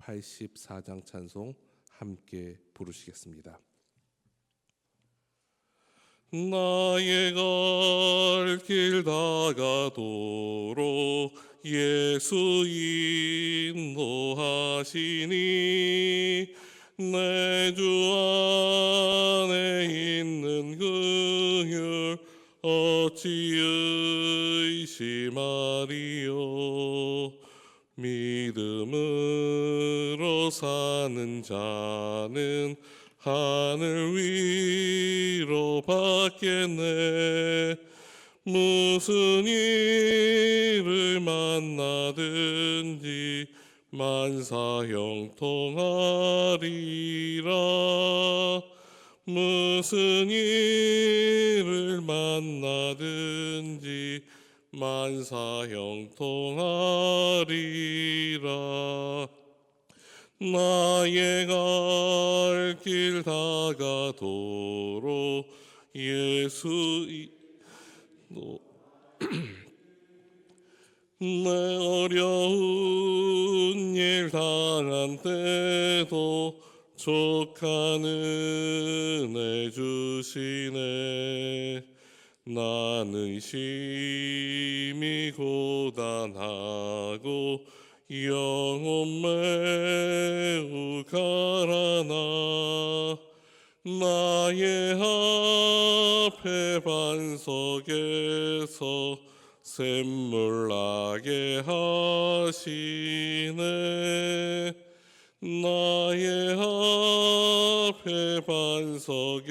384장 찬송 함께 부르시겠습니다. 나의 갈 길 다가도록 예수 인도하시니 내 주 안에 있는 그율 어찌 의심하리요 믿음으로 사는 자는 하늘 위로 받겠네. 무슨 일을 만나든지 만사 형통하리라. 무슨 일을 만나든지 만사 형통하리라. 나의 갈 길 다가도록 예수 너. 내 어려운 일 당한 때도 족한 은혜 주시네 나는 심히 고단하고 영혼 매우 가라나 나의 앞에 반석에서 샘물 나게 하시네. 나의 앞에 반석에서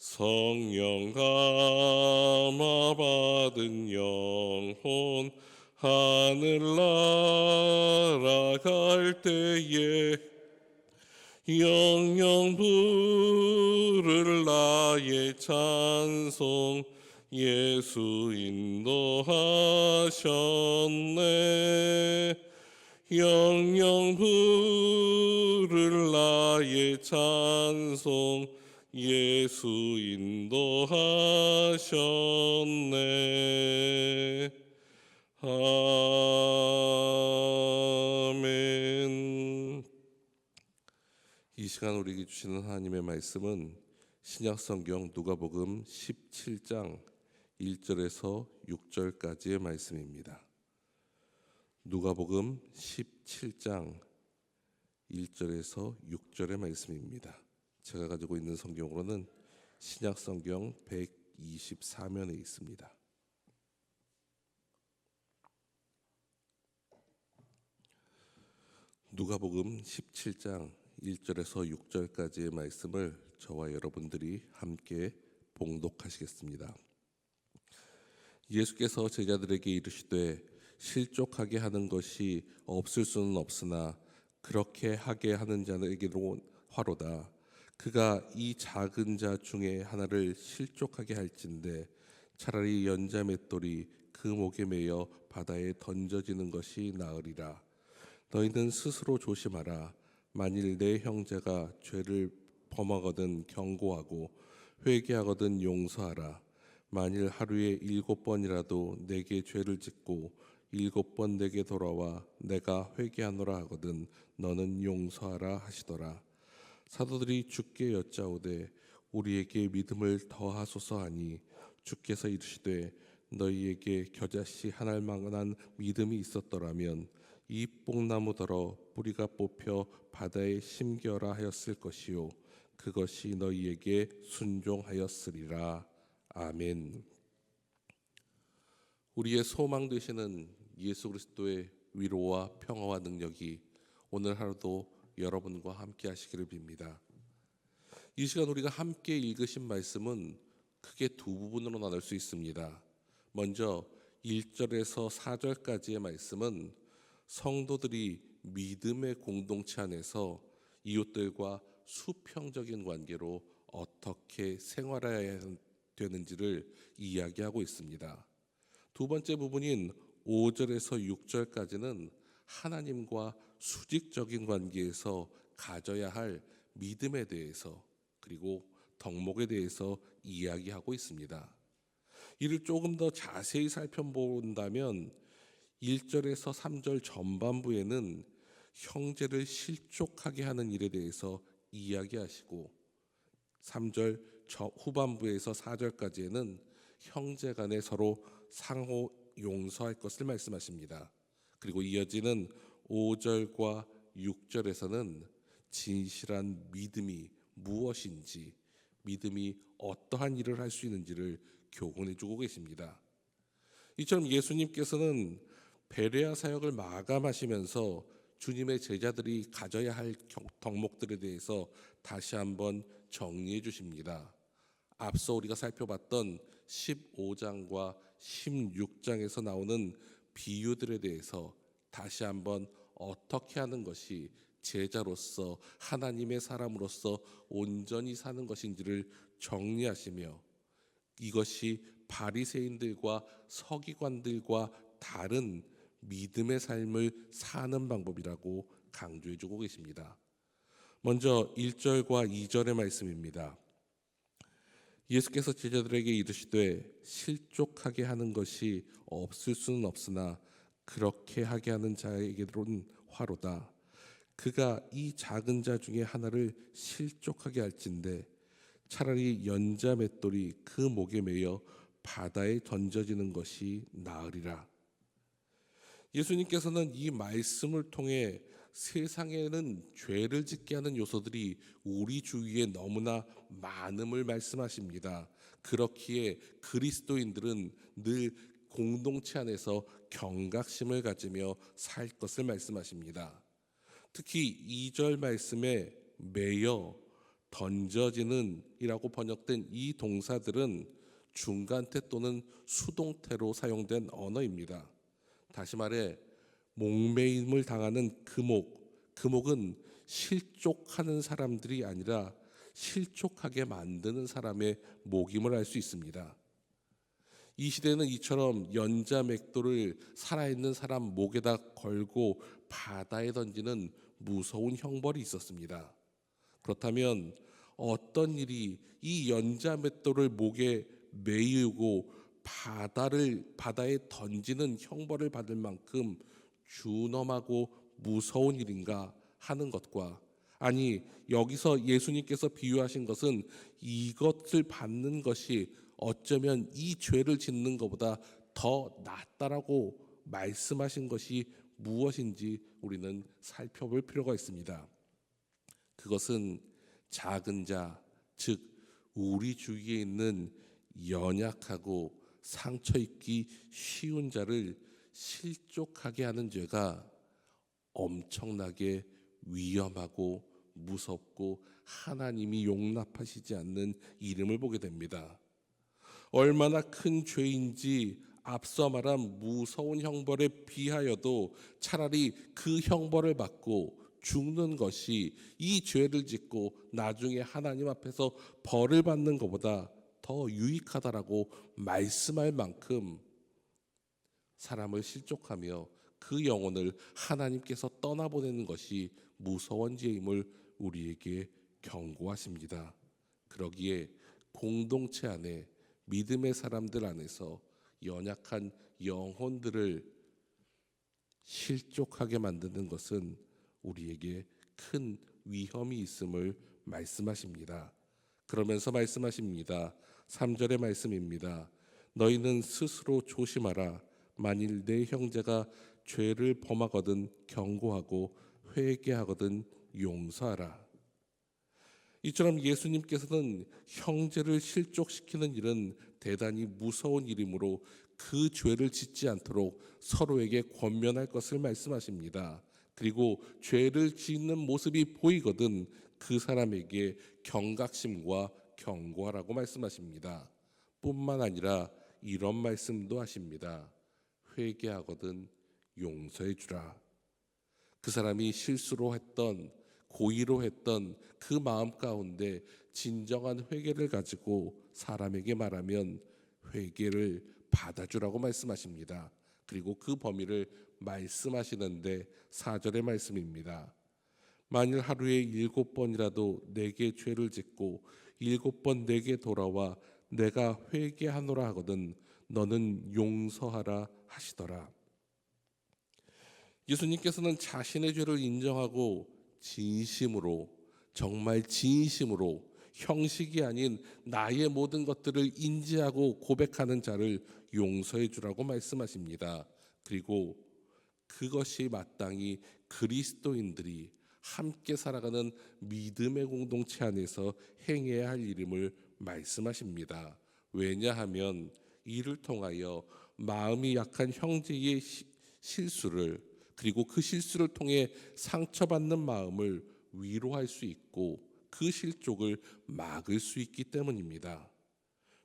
성령 감화 받은 영혼 하늘 날아갈 때에 영영 부를 나의 찬송 예수 인도하셨네. 영영 부를 나의 찬송 예수 인도하셨네 아멘. 이 시간 우리에게 주시는 하나님의 말씀은 신약 성경 누가복음 17장 1절에서 6절까지의 말씀입니다. 누가복음 17장 1절에서 6절의 말씀입니다. 제가 가지고 있는 성경으로는 신약 성경 124면에 있습니다. 누가복음 17장 1절에서 6절까지의 말씀을 저와 여러분들이 함께 봉독하시겠습니다. 예수께서 제자들에게 이르시되 실족하게 하는 것이 없을 수는 없으나 그렇게 하게 하는 자에게로 화로다. 그가 이 작은 자 중에 하나를 실족하게 할진대 차라리 연자 맷돌이 그 목에 매여 바다에 던져지는 것이 나으리라. 너희는 스스로 조심하라. 만일 내 형제가 죄를 범하거든 경고하고 회개하거든 용서하라. 만일 하루에 일곱 번이라도 내게 죄를 짓고 일곱 번 내게 돌아와 내가 회개하노라 하거든 너는 용서하라 하시더라. 사도들이 주께 여짜오되 우리에게 믿음을 더하소서 하니 주께서 이르시되 너희에게 겨자씨 하나일 만한 믿음이 있었더라면 이 뽕나무더러 뿌리가 뽑혀 바다에 심겨라 하였을 것이요 그것이 너희에게 순종하였으리라 아멘. 우리의 소망 되시는 예수 그리스도의 위로와 평화와 능력이 오늘 하루도 여러분과 함께 하시기를 빕니다. 이 시간 우리가 함께 읽으신 말씀은 크게 두 부분으로 나눌 수 있습니다. 먼저 1절에서 4절까지의 말씀은 성도들이 믿음의 공동체 안에서 이웃들과 수평적인 관계로 어떻게 생활해야 되는지를 이야기하고 있습니다. 두 번째 부분인 5절에서 6절까지는 하나님과 수직적인 관계에서 가져야 할 믿음에 대해서 그리고 덕목에 대해서 이야기하고 있습니다. 이를 조금 더 자세히 살펴본다면 1절에서 3절 전반부에는 형제를 실족하게 하는 일에 대해서 이야기하시고 3절 후반부에서 4절까지에는 형제 간에 서로 상호 용서할 것을 말씀하십니다. 그리고 이어지는 5절과 6절에서는 진실한 믿음이 무엇인지, 믿음이 어떠한 일을 할 수 있는지를 교훈해 주고 계십니다. 이처럼 예수님께서는 베레아 사역을 마감하시면서 주님의 제자들이 가져야 할 덕목들에 대해서 다시 한번 정리해 주십니다. 앞서 우리가 살펴봤던 15장과 16장에서 나오는 비유들에 대해서 다시 한번 어떻게 하는 것이 제자로서 하나님의 사람으로서 온전히 사는 것인지를 정리하시며 이것이 바리새인들과 서기관들과 다른 믿음의 삶을 사는 방법이라고 강조해 주고 계십니다. 먼저 1절과 2절의 말씀입니다. 예수께서 제자들에게 이르시되 실족하게 하는 것이 없을 수는 없으나 그렇게 하게 하는 자에게로는 화로다. 그가 이 작은 자 중에 하나를 실족하게 할진대 차라리 연자 맷돌이 그 목에 매여 바다에 던져지는 것이 나으리라. 예수님께서는 이 말씀을 통해 세상에는 죄를 짓게 하는 요소들이 우리 주위에 너무나 많음을 말씀하십니다. 그렇기에 그리스도인들은 늘 공동체 안에서 경각심을 가지며 살 것을 말씀하십니다. 특히 2절 말씀에 매여 던져지는 이라고 번역된 이 동사들은 중간태 또는 수동태로 사용된 언어입니다. 다시 말해 목매임을 당하는 금옥, 금옥은 실족하는 사람들이 아니라 실족하게 만드는 사람의 목임을 알 수 있습니다. 이 시대는 이처럼 연자 맥도를 살아있는 사람 목에다 걸고 바다에 던지는 무서운 형벌이 있었습니다. 그렇다면 어떤 일이 이 연자 맷돌을 목에 매이고 바다를 바다에 던지는 형벌을 받을 만큼 준엄하고 무서운 일인가 하는 것과 아니 여기서 예수님께서 비유하신 것은 이것을 받는 것이 어쩌면 이 죄를 짓는 것보다 더 낫다라고 말씀하신 것이 무엇인지 우리는 살펴볼 필요가 있습니다. 그것은 작은 자, 즉 우리 주위에 있는 연약하고 상처 입기 쉬운 자를 실족하게 하는 죄가 엄청나게 위험하고 무섭고 하나님이 용납하시지 않는 이름을 보게 됩니다. 얼마나 큰 죄인지 앞서 말한 무서운 형벌에 비하여도 차라리 그 형벌을 받고 죽는 것이 이 죄를 짓고 나중에 하나님 앞에서 벌을 받는 것보다 더 유익하다라고 말씀할 만큼 사람을 실족하며 그 영혼을 하나님께서 떠나보내는 것이 무서운 죄임을 우리에게 경고하십니다. 그러기에 공동체 안에 믿음의 사람들 안에서 연약한 영혼들을 실족하게 만드는 것은 우리에게 큰 위험이 있음을 말씀하십니다. 그러면서 말씀하십니다. 3절의 말씀입니다. 너희는 스스로 조심하라. 만일 내 형제가 죄를 범하거든 경고하고 회개하거든 용서하라. 이처럼 예수님께서는 형제를 실족시키는 일은 대단히 무서운 일이므로 그 죄를 짓지 않도록 서로에게 권면할 것을 말씀하십니다. 그리고 죄를 짓는 모습이 보이거든 그 사람에게 경각심과 경고하라고 말씀하십니다. 뿐만 아니라 이런 말씀도 하십니다. 회개하거든 용서해 주라. 그 사람이 실수로 했던 고의로 했던 그 마음 가운데 진정한 회개를 가지고 사람에게 말하면 회개를 받아주라고 말씀하십니다. 그리고 그 범위를 말씀하시는데 사절의 말씀입니다. 만일 하루에 일곱 번이라도 내게 죄를 짓고 일곱 번 내게 돌아와 내가 회개하노라 하거든 너는 용서하라 하시더라. 예수님께서는 자신의 죄를 인정하고 진심으로 정말 진심으로 형식이 아닌 나의 모든 것들을 인지하고 고백하는 자를 용서해 주라고 말씀하십니다. 그리고 그것이 마땅히 그리스도인들이 함께 살아가는 믿음의 공동체 안에서 행해야 할 일임을 말씀하십니다. 왜냐하면 이를 통하여 마음이 약한 형제의 시- 실수를 그리고 그 실수를 통해 상처받는 마음을 위로할 수 있고 그 실족을 막을 수 있기 때문입니다.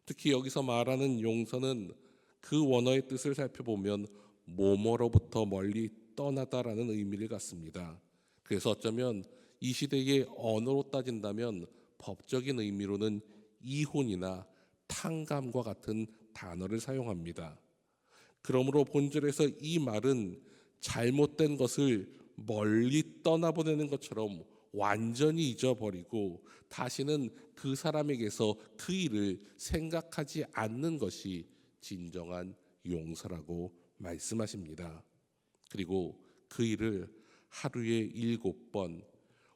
특히 여기서 말하는 용서는 그 원어의 뜻을 살펴보면 모모로부터 멀리 떠나다라는 의미를 갖습니다. 그래서 어쩌면 이 시대의 언어로 따진다면 법적인 의미로는 이혼이나 탕감과 같은 단어를 사용합니다. 그러므로 본질에서 이 말은 잘못된 것을 멀리 떠나보내는 것처럼 완전히 잊어버리고 다시는 그 사람에게서 그 일을 생각하지 않는 것이 진정한 용서라고 말씀하십니다. 그리고 그 일을 하루에 일곱 번,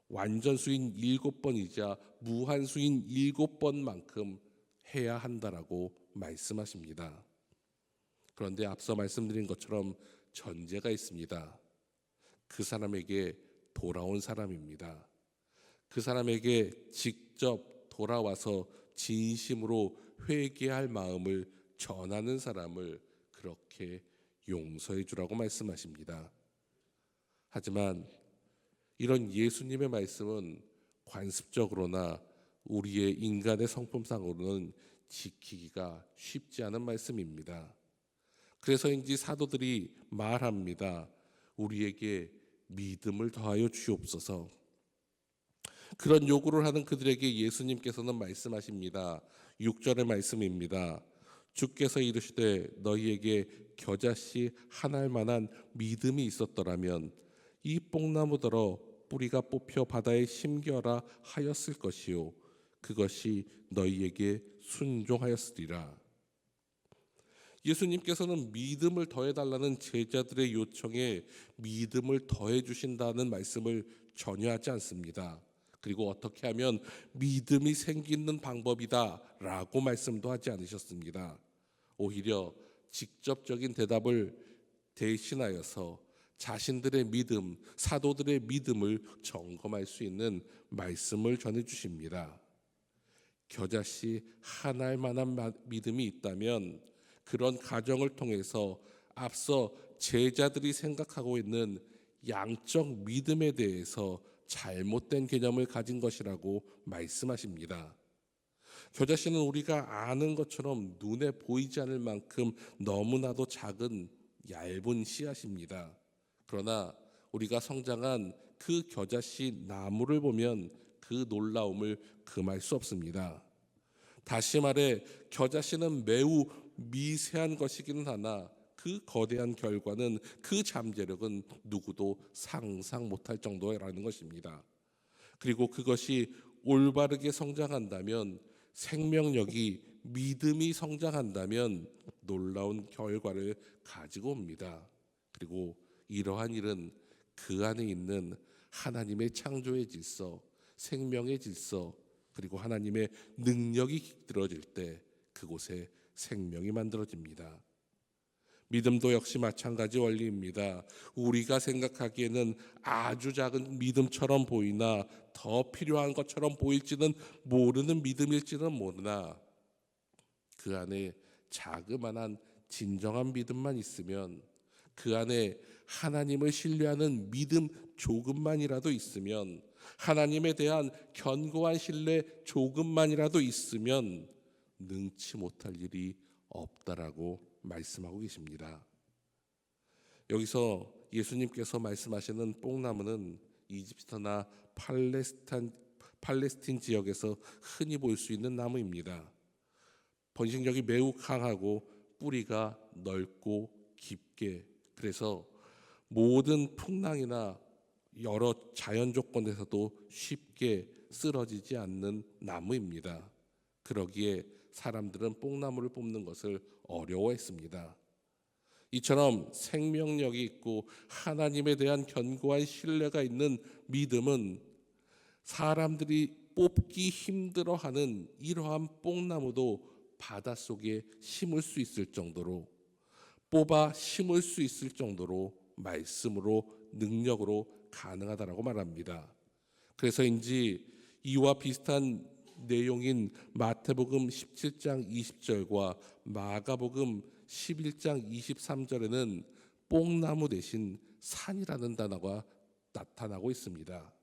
완전 수인 일곱 번이자 무한 수인 일곱 번만큼 해야 한다라고 말씀하십니다. 그런데 앞서 말씀드린 것처럼 전제가 있습니다. 그 사람에게 돌아온 사람입니다. 그 사람에게 직접 돌아와서 진심으로 회개할 마음을 전하는 사람을 그렇게 용서해 주라고 말씀하십니다. 하지만 이런 예수님의 말씀은 관습적으로나 우리의 인간의 성품상으로는 지키기가 쉽지 않은 말씀입니다. 그래서인지 사도들이 말합니다. 우리에게 믿음을 더하여 주옵소서. 그런 요구를 하는 그들에게 예수님께서는 말씀하십니다. 6절의 말씀입니다. 주께서 이르시되 너희에게 겨자씨 하나할 만한 믿음이 있었더라면 이 뽕나무더러 뿌리가 뽑혀 바다에 심겨라 하였을 것이요 그것이 너희에게 순종하였으리라. 예수님께서는 믿음을 더해 달라는 제자들의 요청에 믿음을 더해 주신다는 말씀을 전혀 하지 않습니다. 그리고 어떻게 하면 믿음이 생기는 방법이다 라고 말씀도 하지 않으셨습니다. 오히려 직접적인 대답을 대신하여서 자신들의 믿음, 사도들의 믿음을 점검할 수 있는 말씀을 전해 주십니다. 겨자씨 하나할 만한 마- 믿음이 있다면 그런 가정을 통해서 앞서 제자들이 생각하고 있는 양적 믿음에 대해서 잘못된 개념을 가진 것이라고 말씀하십니다. 겨자씨는 우리가 아는 것처럼 눈에 보이지 않을 만큼 너무나도 작은 얇은 씨앗입니다. 그러나 우리가 성장한 그 겨자씨 나무를 보면 그 놀라움을 금할 수 없습니다. 다시 말해 겨자씨는 매우 미세한 것이기는 하나 그 거대한 결과는 그 잠재력은 누구도 상상 못할 정도라는 것입니다. 그리고 그것이 올바르게 성장한다면 생명력이 믿음이 성장한다면 놀라운 결과를 가지고 옵니다. 그리고 이러한 일은 그 안에 있는 하나님의 창조의 질서, 생명의 질서, 그리고 하나님의 능력이 깃들어질 때 그곳에 생명이 만들어집니다. 믿음도 역시 마찬가지 원리입니다. 우리가 생각하기에는 아주 작은 믿음처럼 보이나 더 필요한 것처럼 보일지는 모르는 믿음일지는 모르나 그 안에 자그마한 진정한 믿음만 있으면 그 안에 하나님을 신뢰하는 믿음 조금만이라도 있으면 하나님에 대한 견고한 신뢰 조금만이라도 있으면 능치 못할 일이 없다라고 말씀하고 계십니다. 여기서 예수님께서 말씀하시는 뽕나무는 이집트나 팔레스탄 팔레스틴 지역에서 흔히 볼 수 있는 나무입니다. 번식력이 매우 강하고 뿌리가 넓고 깊게 그래서 모든 풍랑이나 여러 자연 조건에서도 쉽게 쓰러지지 않는 나무입니다. 그러기에 사람들은 뽕나무를 뽑는 것을 어려워했습니다. 이처럼 생명력이 있고 하나님에 대한 견고한 신뢰가 있는 믿음은 사람들이 뽑기 힘들어하는 이러한 뽕나무도 바닷속에 심을 수 있을 정도로 뽑아 심을 수 있을 정도로 말씀으로 능력으로 가능하다라고 말합니다. 그래서인지 이와 비슷한 내용인 마태복음 17장 20절과 마가복음 11장 23절에는 뽕나무 대신 산이라는 단어가 나타나고 있습니다.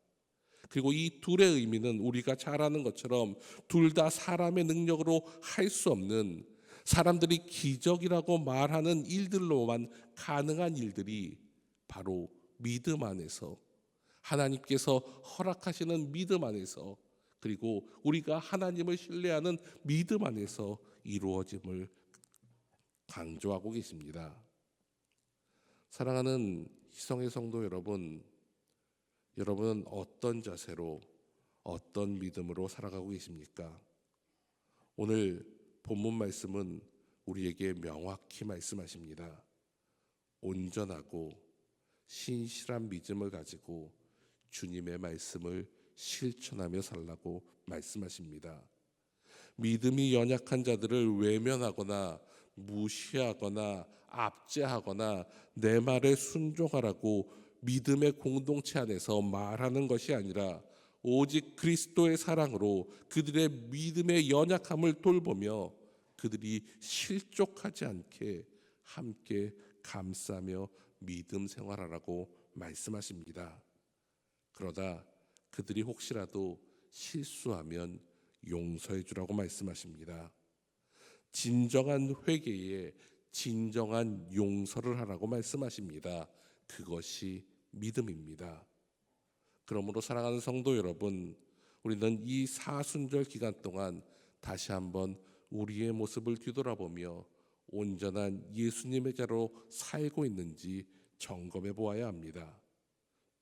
그리고 이 둘의 의미는 우리가 잘 아는 것처럼 둘 다 사람의 능력으로 할 수 없는 사람들이 기적이라고 말하는 일들로만 가능한 일들이 바로 믿음 안에서 하나님께서 허락하시는 믿음 안에서 그리고 우리가 하나님을 신뢰하는 믿음 안에서 이루어짐을 강조하고 계십니다. 사랑하는 희성의 성도 여러분, 여러분은 어떤 자세로 어떤 믿음으로 살아가고 계십니까? 오늘 본문 말씀은 우리에게 명확히 말씀하십니다. 온전하고 신실한 믿음을 가지고 주님의 말씀을 실천하며 살라고 말씀하십니다. 믿음이 연약한 자들을 외면하거나 무시하거나 압제하거나 내 말에 순종하라고 믿음의 공동체 안에서 말하는 것이 아니라 오직 그리스도의 사랑으로 그들의 믿음의 연약함을 돌보며 그들이 실족하지 않게 함께 감싸며 믿음 생활하라고 말씀하십니다. 그러다 그들이 혹시라도 실수하면 용서해 주라고 말씀하십니다. 진정한 회개에 진정한 용서를 하라고 말씀하십니다. 그것이 믿음입니다. 그러므로 사랑하는 성도 여러분, 우리는 이 사순절 기간 동안 다시 한번 우리의 모습을 뒤돌아보며 온전한 예수님의 자로 살고 있는지 점검해 보아야 합니다.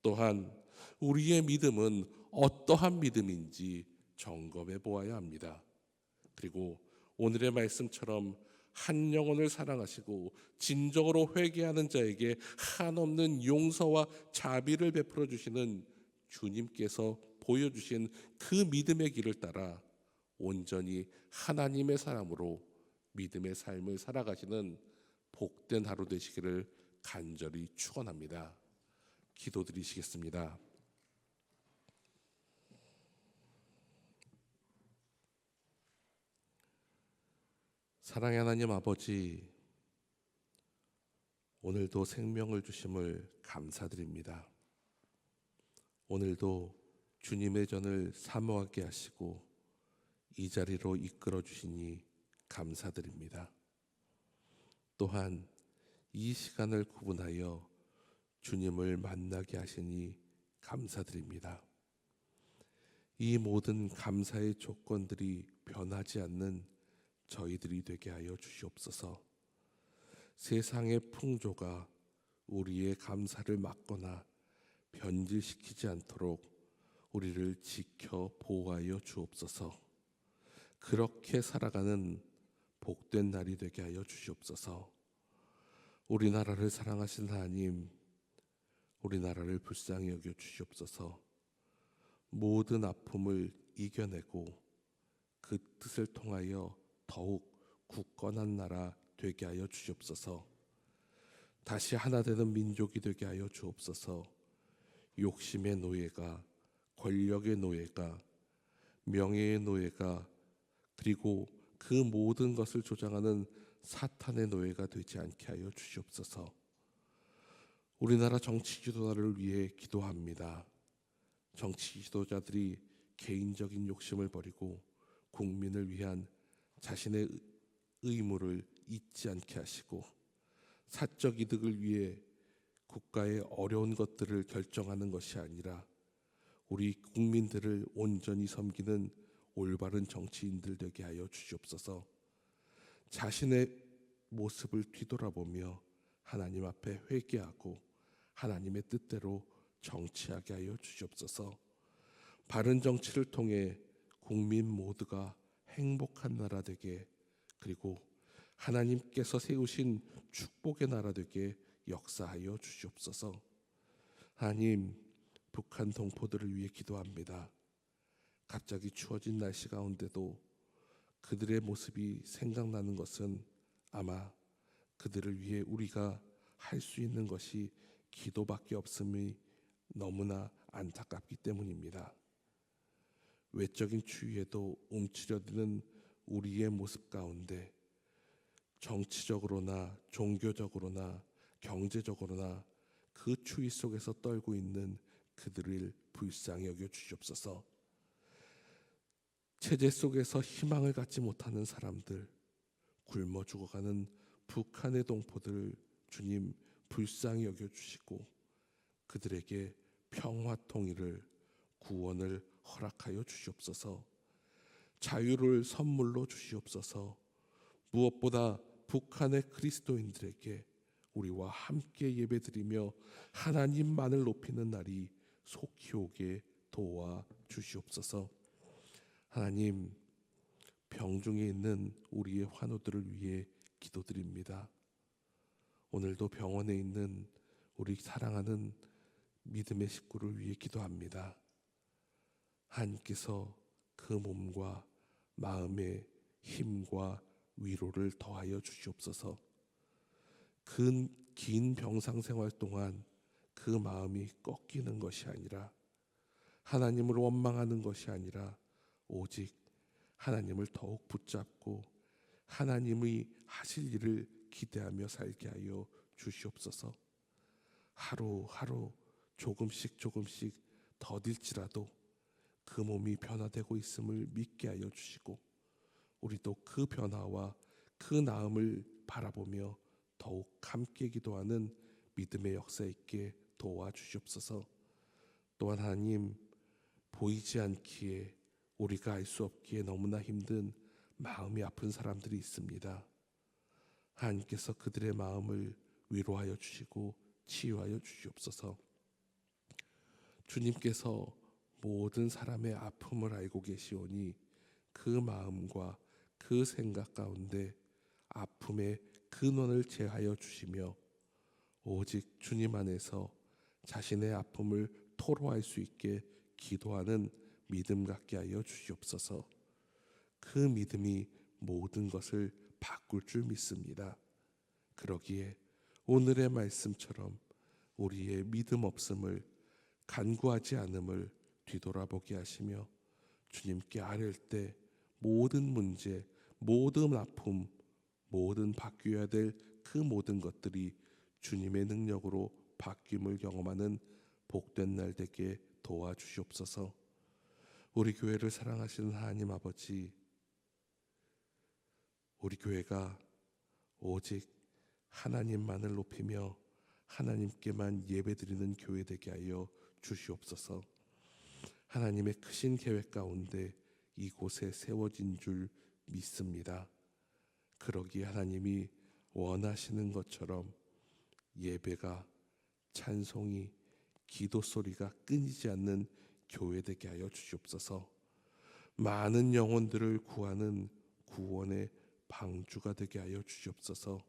또한 우리의 믿음은 어떠한 믿음인지 점검해 보아야 합니다. 그리고 오늘의 말씀처럼 한 영혼을 사랑하시고 진정으로 회개하는 자에게 한없는 용서와 자비를 베풀어 주시는 주님께서 보여주신 그 믿음의 길을 따라 온전히 하나님의 사람으로 믿음의 삶을 살아가시는 복된 하루 되시기를 간절히 축원합니다. 기도드리시겠습니다. 사랑의 하나님 아버지, 오늘도 생명을 주심을 감사드립니다. 오늘도 주님의 전을 사모하게 하시고 이 자리로 이끌어 주시니 감사드립니다. 또한 이 시간을 구분하여 주님을 만나게 하시니 감사드립니다. 이 모든 감사의 조건들이 변하지 않는 저희들이 되게 하여 주시옵소서. 세상의 풍조가 우리의 감사를 막거나 변질시키지 않도록 우리를 지켜 보호하여 주옵소서. 그렇게 살아가는 복된 날이 되게 하여 주시옵소서. 우리나라를 사랑하신 하나님, 우리나라를 불쌍히 여겨 주시옵소서. 모든 아픔을 이겨내고 그 뜻을 통하여 더욱 굳건한 나라 되게 하여 주시옵소서. 다시 하나 되는 민족이 되게 하여 주옵소서. 욕심의 노예가 권력의 노예가 명예의 노예가 그리고 그 모든 것을 조장하는 사탄의 노예가 되지 않게 하여 주시옵소서. 우리나라 정치 지도자를 위해 기도합니다. 정치 지도자들이 개인적인 욕심을 버리고 국민을 위한 자신의 의- 의무를 잊지 않게 하시고 사적 이득을 위해 국가의 어려운 것들을 결정하는 것이 아니라 우리 국민들을 온전히 섬기는 올바른 정치인들 되게 하여 주시옵소서. 자신의 모습을 뒤돌아보며 하나님 앞에 회개하고 하나님의 뜻대로 정치하게 하여 주시옵소서. 바른 정치를 통해 국민 모두가 행복한 나라 되게 그리고 하나님께서 세우신 축복의 나라 되게 역사하여 주시옵소서. 하나님 북한 동포들을 위해 기도합니다. 갑자기 추워진 날씨 가운데도 그들의 모습이 생각나는 것은 아마 그들을 위해 우리가 할 수 있는 것이 기도밖에 없음이 너무나 안타깝기 때문입니다. 외적인 추위에도 움츠려드는 우리의 모습 가운데 정치적으로나 종교적으로나 경제적으로나 그 추위 속에서 떨고 있는 그들을 불쌍히 여겨 주시옵소서. 체제 속에서 희망을 갖지 못하는 사람들, 굶어 죽어가는 북한의 동포들을 주님 불쌍히 여겨 주시고 그들에게 평화 통일을 구원을 허락하여 주시옵소서. 자유를 선물로 주시옵소서. 무엇보다 북한의 그리스도인들에게 우리와 함께 예배드리며 하나님만을 높이는 날이 속히 오게 도와 주시옵소서. 하나님 병중에 있는 우리의 환우들을 위해 기도드립니다. 오늘도 병원에 있는 우리 사랑하는 믿음의 식구를 위해 기도합니다. 하나님께서 그 몸과 마음의 힘과 위로를 더하여 주시옵소서. 그 긴 병상 생활 동안 그 마음이 꺾이는 것이 아니라 하나님을 원망하는 것이 아니라 오직 하나님을 더욱 붙잡고 하나님의 하실 일을 기대하며 살게 하여 주시옵소서. 하루하루 조금씩 조금씩 더딜지라도 그 몸이 변화되고 있음을 믿게 하여 주시고 우리도 그 변화와 그 나음을 바라보며 더욱 함께 기도하는 믿음의 역사 있게 도와주시옵소서. 또한 하나님 보이지 않기에 우리가 알 수 없기에 너무나 힘든 마음이 아픈 사람들이 있습니다. 하나님께서 그들의 마음을 위로하여 주시고 치유하여 주시옵소서. 주님께서 모든 사람의 아픔을 알고 계시오니 그 마음과 그 생각 가운데 아픔의 근원을 제하여 주시며 오직 주님 안에서 자신의 아픔을 토로할 수 있게 기도하는 믿음 갖게 하여 주시옵소서. 그 믿음이 모든 것을 바꿀 줄 믿습니다. 그러기에 오늘의 말씀처럼 우리의 믿음 없음을 간구하지 않음을 뒤돌아보게 하시며 주님께 아뢰을 때 모든 문제, 모든 아픔, 모든 바뀌어야 될 그 모든 것들이 주님의 능력으로 바뀜을 경험하는 복된 날 되게 도와주시옵소서. 우리 교회를 사랑하시는 하나님 아버지, 우리 교회가 오직 하나님만을 높이며 하나님께만 예배드리는 교회 되게 하여 주시옵소서. 하나님의 크신 계획 가운데 이곳에 세워진 줄 믿습니다. 그러기에 하나님이 원하시는 것처럼 예배가 찬송이 기도 소리가 끊이지 않는 교회 되게 하여 주시옵소서. 많은 영혼들을 구하는 구원의 방주가 되게 하여 주시옵소서.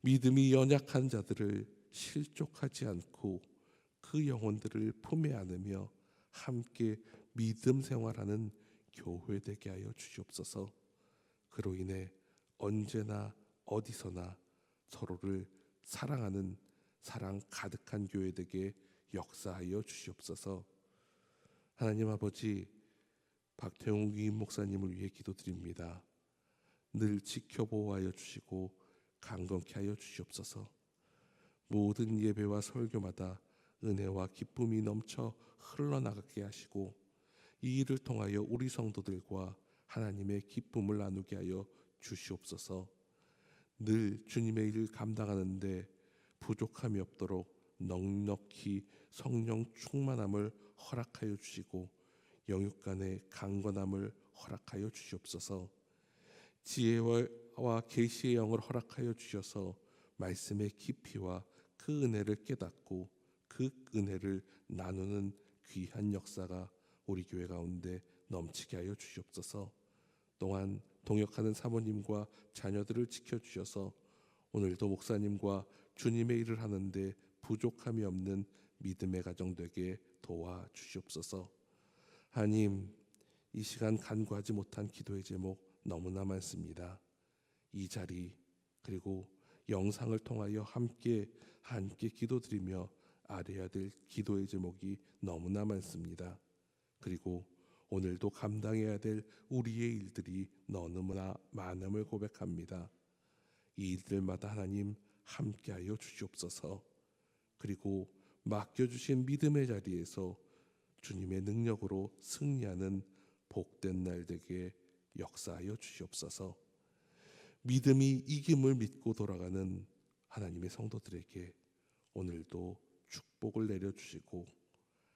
믿음이 연약한 자들을 실족하지 않고 그 영혼들을 품에 안으며 함께 믿음 생활하는 교회 되게 하여 주시옵소서. 그로 인해 언제나 어디서나 서로를 사랑하는 사랑 가득한 교회 되게 역사하여 주시옵소서. 하나님 아버지 박태웅 위임 목사님을 위해 기도드립니다. 늘 지켜보호하여 주시고 강건케 하여 주시옵소서. 모든 예배와 설교마다 은혜와 기쁨이 넘쳐 흘러나가게 하시고 이 일을 통하여 우리 성도들과 하나님의 기쁨을 나누게 하여 주시옵소서. 늘 주님의 일을 감당하는데 부족함이 없도록 넉넉히 성령 충만함을 허락하여 주시고 영육 간의 강건함을 허락하여 주시옵소서. 지혜와 계시의 영을 허락하여 주셔서 말씀의 깊이와 그 은혜를 깨닫고 그 은혜를 나누는 귀한 역사가 우리 교회 가운데 넘치게 하여 주시옵소서. 또한 동역하는 사모님과 자녀들을 지켜 주셔서 오늘도 목사님과 주님의 일을 하는데 부족함이 없는 믿음의 가정 되게 도와 주시옵소서. 하나님, 이 시간 간구하지 못한 기도의 제목 너무나 많습니다. 이 자리 그리고 영상을 통하여 함께 함께 기도드리며 아뢰야 될 기도의 제목이 너무나 많습니다. 그리고 오늘도 감당해야 될 우리의 일들이 너무나 많음을 고백합니다. 이 일들마다 하나님 함께하여 주시옵소서. 그리고 맡겨주신 믿음의 자리에서 주님의 능력으로 승리하는 복된 날 되게 역사하여 주시옵소서. 믿음이 이김을 믿고 돌아가는 하나님의 성도들에게 오늘도 축복을 내려 주시고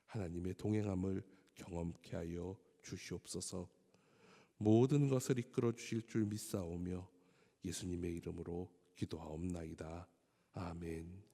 하나님의 동행함을 경험케 하여 주시옵소서. 모든 것을 이끌어 주실 줄 믿사오며 예수님의 이름으로 기도하옵나이다. 아멘.